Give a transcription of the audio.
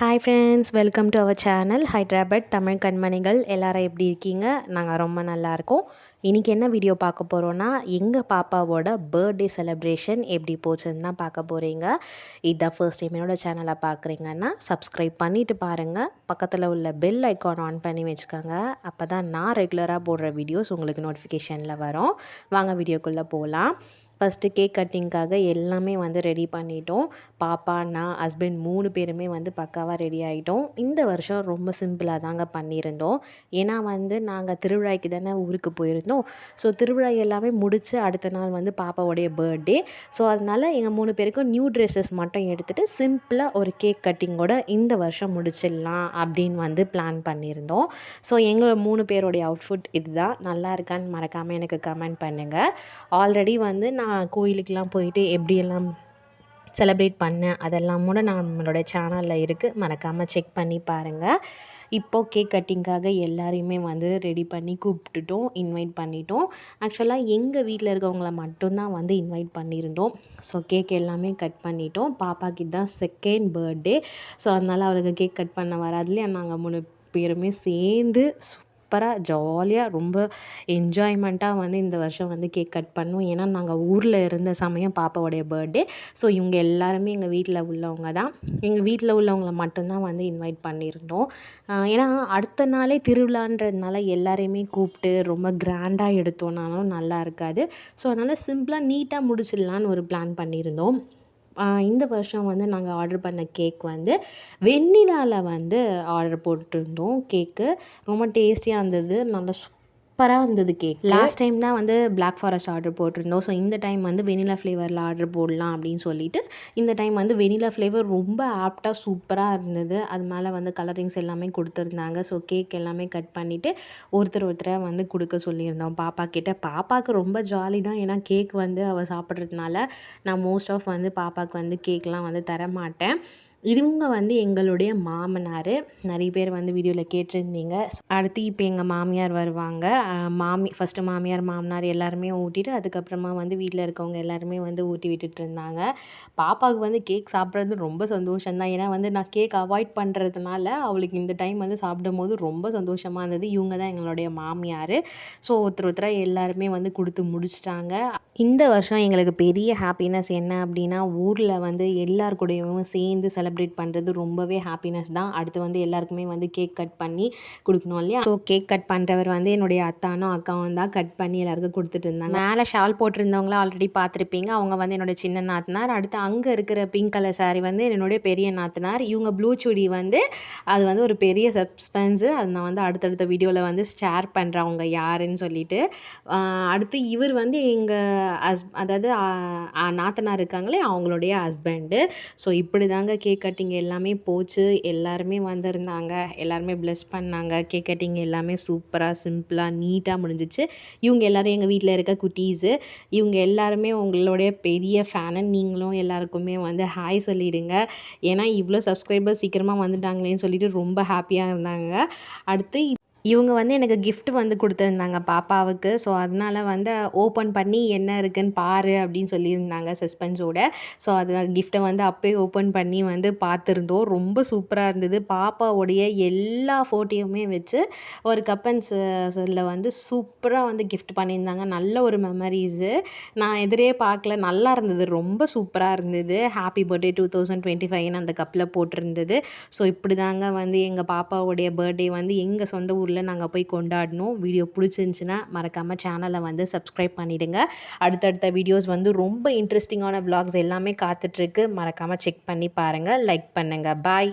Hi friends welcome to our channel Hyderabad Tamil கண்மணிகள் எல்லோரும் எப்படி இருக்கீங்க? நாங்கள் ரொம்ப நல்லாயிருக்கோம் இன்றைக்கி என்ன வீடியோ பார்க்க போகிறோன்னா எங்கள் பாப்பாவோட பர்த்டே செலிப்ரேஷன் எப்படி போச்சுன்னு தான் பார்க்க போகிறீங்க இதுதான் ஃபர்ஸ்ட் டைம் என்னோட சேனலை பார்க்குறீங்கன்னா சப்ஸ்கிரைப் பண்ணிவிட்டு பாருங்கள் பக்கத்தில் உள்ள பெல் ஐக்கான் ஆன் பண்ணி வச்சுக்கோங்க. அப்போ தான் நான் ரெகுலராக போடுற வீடியோஸ் உங்களுக்கு நோட்டிஃபிகேஷனில் வரும். வாங்க வீடியோக்குள்ளே போகலாம் ஃபஸ்ட்டு கேக் கட்டிங்க்காக எல்லாமே வந்து ரெடி பண்ணிட்டோம். பாப்பா நான் ஹஸ்பண்ட் மூணு பேருமே வந்து பக்காவாக ரெடி ஆகிட்டோம் இந்த வருஷம் ரொம்ப சிம்பிளாக தாங்க பண்ணியிருந்தோம். ஏன்னா வந்து நாங்கள் திருவிழாய்க்கு தானே ஊருக்கு போயிருந்தோம். ஸோ திருவிழா எல்லாமே முடித்து அடுத்த நாள் வந்து பாப்பாவுடைய பர்த்டே ஸோ அதனால் எங்கள் மூணு பேருக்கும் நியூ ட்ரெஸ்ஸஸ் மட்டும் எடுத்துகிட்டு சிம்பிளாக ஒரு கேக் கட்டிங்கோட இந்த வருஷம் முடிச்சிடலாம் அப்படின்னு வந்து பிளான் பண்ணியிருந்தோம். ஸோ எங்கள் மூணு பேருடைய அவுட்ஃபுட் இதுதான். நல்லா இருக்கான்னு மறக்காமல் எனக்கு கமெண்ட் பண்ணுங்கள் ஆல்ரெடி வந்து நான் கோயிலுக்கெலாம் போயிட்டு எப்படியெல்லாம் செலிப்ரேட் பண்ணேன். அதெல்லாம் கூட நம்மளோட சேனலில் இருக்குது மறக்காமல் செக் பண்ணி பாருங்கள் இப்போது கேக் கட்டிங்காக எல்லாரையுமே வந்து ரெடி பண்ணி கூப்பிட்டுட்டோம் இன்வைட் பண்ணிட்டோம். ஆக்சுவலாக எங்கள் வீட்டில் இருக்கவங்கள மட்டும்தான் வந்து இன்வைட் பண்ணியிருந்தோம். ஸோ கேக் எல்லாமே கட் பண்ணிட்டோம். பாப்பாக்கு தான் செகண்ட் பர்த்டே ஸோ அதனால் அவளுக்கு கேக் கட் பண்ண வராதுலையே நாங்கள் மூணு பேருமே சேர்ந்து சூப்பராக ஜாலியாக ரொம்ப என்ஜாய்மெண்ட்டாக வந்து இந்த வருஷம் வந்து கேக் கட் பண்ணோம் ஏன்னா நாங்கள் ஊரில் இருந்த சமயம் பாப்பாவுடைய பர்த்டே ஸோ இவங்க எல்லாருமே எங்கள் வீட்டில் உள்ளவங்க தான். எங்கள் வீட்டில் உள்ளவங்கள மட்டும்தான் வந்து இன்வைட் பண்ணியிருந்தோம். ஏன்னா அடுத்த நாளே திருவிழான்றதுனால எல்லாரையுமே கூப்பிட்டு ரொம்ப கிராண்டாக எடுத்தோன்னாலும் நல்லா இருக்காது. ஸோ அதனால் சிம்பிளாக நீட்டாக முடிச்சிடலான்னு ஒரு பிளான் பண்ணியிருந்தோம். இந்த வருஷம் வந்து நாங்கள் ஆர்டர் பண்ண கேக் வந்து வெண்ணிலாவில் வந்து ஆர்டர் போட்டிருந்தோம். கேக்கு ரொம்ப டேஸ்டியாக இருந்தது. நல்லா சூப்பராக இருந்தது கேக் லாஸ்ட் டைம் தான் வந்து பிளாக் ஃபாரஸ்ட் ஆர்டர் போட்டிருந்தோம். ஸோ இந்த டைம் வந்து வெனிலா ஃப்ளேவரில் ஆர்டர் போடலாம் அப்படின்னு சொல்லிட்டு இந்த டைம் வந்து வெனிலா ஃப்ளேவர் ரொம்ப ஆப்டாக சூப்பராக இருந்தது. அது மேலே வந்து கலரிங்ஸ் எல்லாமே கொடுத்துருந்தாங்க. ஸோ கேக் எல்லாமே கட் பண்ணிவிட்டு ஒருத்தர் ஒருத்தரை வந்து கொடுக்க சொல்லியிருந்தோம். பாப்பா கிட்ட. பாப்பாவுக்கு ரொம்ப ஜாலி தான். ஏன்னா கேக் வந்து அவள் சாப்பிட்றதுனால நான் மோஸ்ட் ஆஃப் வந்து பாப்பாவுக்கு வந்து கேக்லாம் வந்து தர மாட்டேன் இவங்க வந்து எங்களுடைய மாமனார். நிறைய பேர் வந்து வீடியோவில் கேட்டிருந்தீங்க. அடுத்து இப்போ எங்கள் மாமியார் வருவாங்க. மாமி ஃபஸ்ட்டு மாமியார் மாமனார் எல்லாருமே ஊட்டிட்டு அதுக்கப்புறமா வந்து வீட்டில் இருக்கவங்க எல்லாருமே வந்து ஊட்டி விட்டுட்டு இருந்தாங்க. பாப்பாவுக்கு வந்து கேக் சாப்பிட்றது ரொம்ப சந்தோஷம்தான். ஏன்னா வந்து நான் கேக் அவாய்ட் பண்ணுறதுனால அவளுக்கு இந்த டைம் வந்து சாப்பிடும் போது ரொம்ப சந்தோஷமாக இருந்தது. இவங்க தான் எங்களுடைய மாமியார். ஸோ ஒருத்தர் ஒருத்தராக எல்லாருமே வந்து கொடுத்து முடிச்சிட்டாங்க. இந்த வருஷம் எங்களுக்கு பெரிய ஹாப்பினஸ் என்ன அப்படின்னா ஊரில் வந்து எல்லார் கூடயும் சேர்ந்து செல செலிப்ரேட் பண்ணுறது ரொம்பவே ஹாப்பினஸ் தான். அடுத்து வந்து எல்லாருக்குமே வந்து கேக் கட் பண்ணி கொடுக்கணும் இல்லையா? ஸோ கேக் கட் பண்ணுறவர் வந்து என்னுடைய அத்தானும் அக்காவும் தான் கட் பண்ணி எல்லாருக்கும் கொடுத்துட்டு இருந்தாங்க. மேலே ஷால் போட்டிருந்தவங்கள ஆல்ரெடி பார்த்துருப்பீங்க. அவங்க வந்து என்னோட சின்ன நாத்தனார். அடுத்து அங்கே இருக்கிற பிங்க் கலர் சாரி வந்து என்னுடைய பெரிய நாத்தனார். இவங்க ப்ளூ சுடி வந்து அது வந்து ஒரு பெரிய சஸ்பென்ஸு அது நான் வந்து அடுத்தடுத்த வீடியோவில் வந்து ஷேர் பண்ணுறேன் அவங்க யாருன்னு சொல்லிட்டு. அடுத்து இவர் வந்து எங்கள் ஹஸ் அதாவது நாத்தனார் இருக்காங்களே அவங்களுடைய ஹஸ்பண்டு ஸோ இப்படி தாங்க கேக் கேக் கட்டிங் எல்லாமே போச்சு. எல்லாருமே வந்திருந்தாங்க. எல்லாருமே ப்ளஸ் பண்ணாங்க. கேக் கட்டிங் எல்லாமே சூப்பராக சிம்பிளாக நீட்டாக முடிஞ்சிச்சு. இவங்க எல்லோரும் எங்கள் வீட்டில் இருக்க குட்டீஸு இவங்க எல்லாருமே உங்களுடைய பெரிய ஃபேனு நீங்களும் எல்லாருக்குமே வந்து ஹாய் சொல்லிவிடுங்க ஏன்னா இவ்வளோ சப்ஸ்கிரைபர்ஸ் சீக்கிரமாக வந்துட்டாங்களேன்னு சொல்லிட்டு ரொம்ப ஹாப்பியாக இருந்தாங்க. அடுத்து இவங்க வந்து எனக்கு கிஃப்ட் வந்து கொடுத்துருந்தாங்க பாப்பாவுக்கு. ஸோ அதனால் வந்து ஓப்பன் பண்ணி என்ன இருக்குன்னு பாரு அப்படின்னு சொல்லியிருந்தாங்க சஸ்பென்ஸோட ஸோ அது கிஃப்ட்டை வந்து அப்போயே ஓப்பன் பண்ணி வந்து பார்த்துருந்தோம். ரொம்ப சூப்பராக இருந்தது. பாப்பாவுடைய எல்லா ஃபோட்டோயுமே வச்சு ஒரு கப்பன்ஸில் வந்து சூப்பராக வந்து கிஃப்ட் பண்ணியிருந்தாங்க. நல்ல ஒரு மெமரிஸு நான் எதிரே பார்க்கல. நல்லா இருந்தது. ரொம்ப சூப்பராக இருந்தது. Happy birthday two thousand twenty ஃபைவ்னு அந்த கப்பில் போட்டிருந்தது. ஸோ இப்படி தாங்க வந்து எங்கள் பாப்பாவுடைய பர்த்டே வந்து எங்கள் சொந்த ஊர் ஊரில் நாங்கள் போய் கொண்டாடினோம் வீடியோ பிடிச்சிருந்துச்சின்னா மறக்காமல் சேனலை வந்து சப்ஸ்கிரைப் பண்ணிவிடுங்க அடுத்தடுத்த வீடியோஸ் வந்து ரொம்ப இன்ட்ரெஸ்டிங்கான வ்ளாக்ஸ் எல்லாமே காத்துட்ருக்கு மறக்காமல் செக் பண்ணி பாருங்கள் லைக் பண்ணுங்கள் பாய்